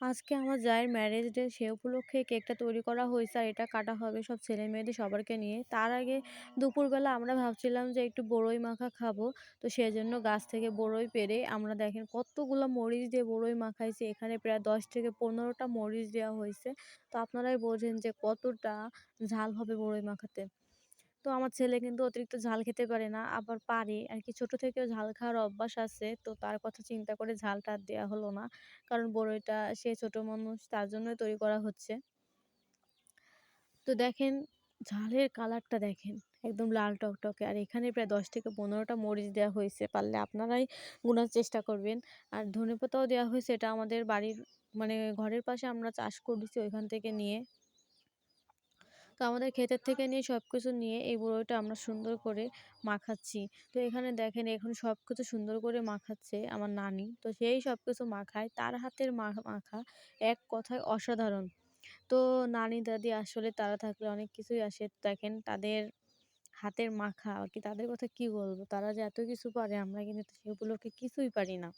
আজকে আমার জায়ের ম্যারেজ ডে সে উপলক্ষে কেকটা তৈরি করা হয়েছে আর এটা কাটা হবে সব ছেলে মেয়েদের সবারকে নিয়ে। তার আগে দুপুরবেলা আমরা ভাবছিলাম যে একটু বড়ই মাখা খাব, তো সেজন্য গাছ থেকে বড়ই পেরে আমরা দেখেন কতগুলো মরিচ দিয়ে বড়ই মাখাইছি। এখানে প্রায় দশ থেকে পনেরোটা মরিচ দেওয়া হয়েছে। তো আপনারাই বোঝেন যে কতটা ঝাল হবে বড়ই মাখাতে। তো আমার ছেলে কিন্তু অতিরিক্ত ঝাল খেতে পারে না। আবার পারে। আর কি ছোট থেকেও ঝাল খাওয়ার অভ্যাস আছে। তো তার কথা চিন্তা করে ঝালটা দেওয়া হলো না। কারণ বড়ইটা, সে ছোট মানুষ, তার জন্যই তৈরি করা হচ্ছে। তো দেখেন, ঝালের কালারটা দেখেন। একদম লাল টকটকে। আর এখানে প্রায় দশ থেকে পনেরোটা মরিচ দেওয়া হয়েছে। পারলে আপনারাই গুনার চেষ্টা করবেন। আর ধনেপাতাও দেওয়া হয়েছে। এটা আমাদের বাড়ির মানে ঘরের পাশে আমরা চাষ করেছি ওইখান থেকে নিয়ে। তো আমাদের ক্ষেতের থেকে নিয়ে সব কিছু নিয়ে এই বড়ইটা আমরা সুন্দর করে মাখাচ্ছি। তো এখানে দেখেন এখন সব কিছু সুন্দর করে মাখাচ্ছে আমার নানি। তো সেই সব কিছু মাখায়, তার হাতের মাখা এক কথায় অসাধারণ। তো নানি দাদি আসলে তারা থাকলে অনেক কিছুই আসে। দেখেন তাদের হাতের মাখা আর কি তাদের কথা কি বলব? তারা যে এত কিছু পারে আমরা কিন্তু সেগুলোকে কিছুই পারি না।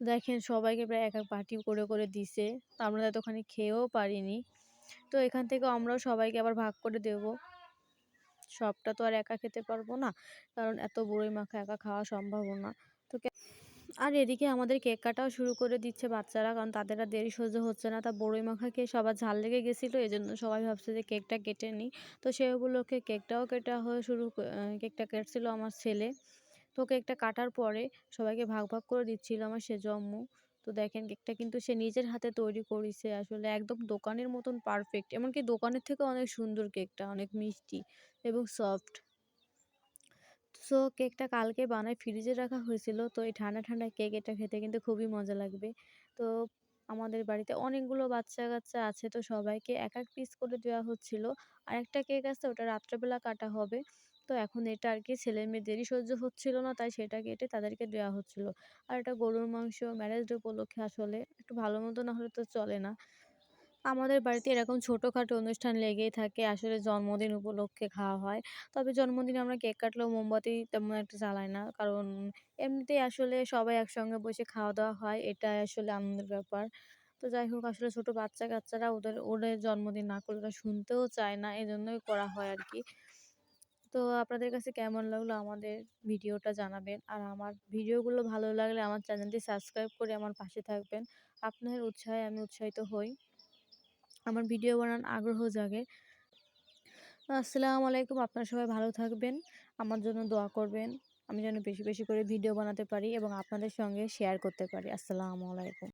দেখেন সবাইকে প্রায় এক এক বাটি করে করে দিছে। আমরা এতখানি খেয়েও পারিনি। তো এখান থেকে আমরাও সবাইকে আবার ভাগ করে দেব। সবটা তো আর একা খেতে পারব না, কারণ এত বড়ই মাখা একা খাওয়া সম্ভব না। তো আর এদিকে আমাদের কেক কাটাও শুরু করে দিচ্ছে বাচ্চারা, কারণ তাদের আর দেরি সহ্য হচ্ছে না। তা বড়ই মাখা খেয়ে সবার ঝাল লেগে গেছিল এই জন্য সবাই ভাবছে যে কেকটা কেটে নিই। তো সেগুলোকে কেকটাও কেটা হয়ে শুরু কেকটা কেটছিল আমার ছেলে। তো কেকটা কাটার পরে সবাইকে ভাগ ভাগ করে দিচ্ছিল আমার সে জম্মু তো দেখেন কেকটা কিন্তু সে নিজের হাতে তৈরি করেছে। আসলে একদম দোকানের মতন পারফেক্ট এমনকি দোকানের থেকে অনেক সুন্দর কেকটা, অনেক মিষ্টি এবং সফট সো কেকটা কালকে বানায় ফ্রিজে রাখা হয়েছিল। তো এই ঠান্ডা ঠান্ডা কেক এটা খেতে কিন্তু খুবই মজা লাগবে। তো আমাদের বাড়িতে অনেকগুলো বাচ্চা কাচ্চা আছে। তো সবাইকে এক এক পিস করে দেওয়া হচ্ছিল। আর একটা কেক আছে, ওটা রাত্রেবেলা কাটা হবে। তো এখন এটা আর কি ছেলে মেয়েদেরই সহ্য হচ্ছিল না, তাই সেটা কেটে তাদেরকে দেওয়া হচ্ছিল। আর এটা গরুর মাংস ম্যারেজ উপলক্ষে আসলে একটু ভালো মতো না হলে তো চলে না। আমাদের বাড়িতে এরকম ছোটোখাটো অনুষ্ঠান লেগেই থাকে, আসলে জন্মদিন উপলক্ষে খাওয়া হয়। তবে জন্মদিনে আমরা কেক কাটলেও মোমবাতি তেমন একটা জ্বালাই না, কারণ এমনিতেই আসলে সবাই একসঙ্গে বসে খাওয়া দাওয়া হয়, এটাই আসলে আনন্দের ব্যাপার। তো যাই হোক, আসলে ছোটো বাচ্চা কাচ্চারা ওদের ওদের জন্মদিন না করলে ওরা শুনতেও চায় না এই জন্যই করা হয় আর কি। তো আপনাদের কাছে কেমন লাগল আমাদের ভিডিওটা জানাবেন। আর আমার ভিডিওগুলো ভালো লাগলে আমার চ্যানেলটি সাবস্ক্রাইব করে আমার পাশে থাকবেন। আপনাদের উৎসাহে আমি উৎসাহিত হই। আমার ভিডিও বানান আগ্রহ জাগে। আসসালামু আলাইকুম, আপনারা সবাই ভালো থাকবেন, আমার জন্য দোয়া করবেন। আমি যেন বেশি বেশি করে ভিডিও বানাতে পারি এবং আপনাদের সঙ্গে শেয়ার করতে পারি। আসসালামু আলাইকুম।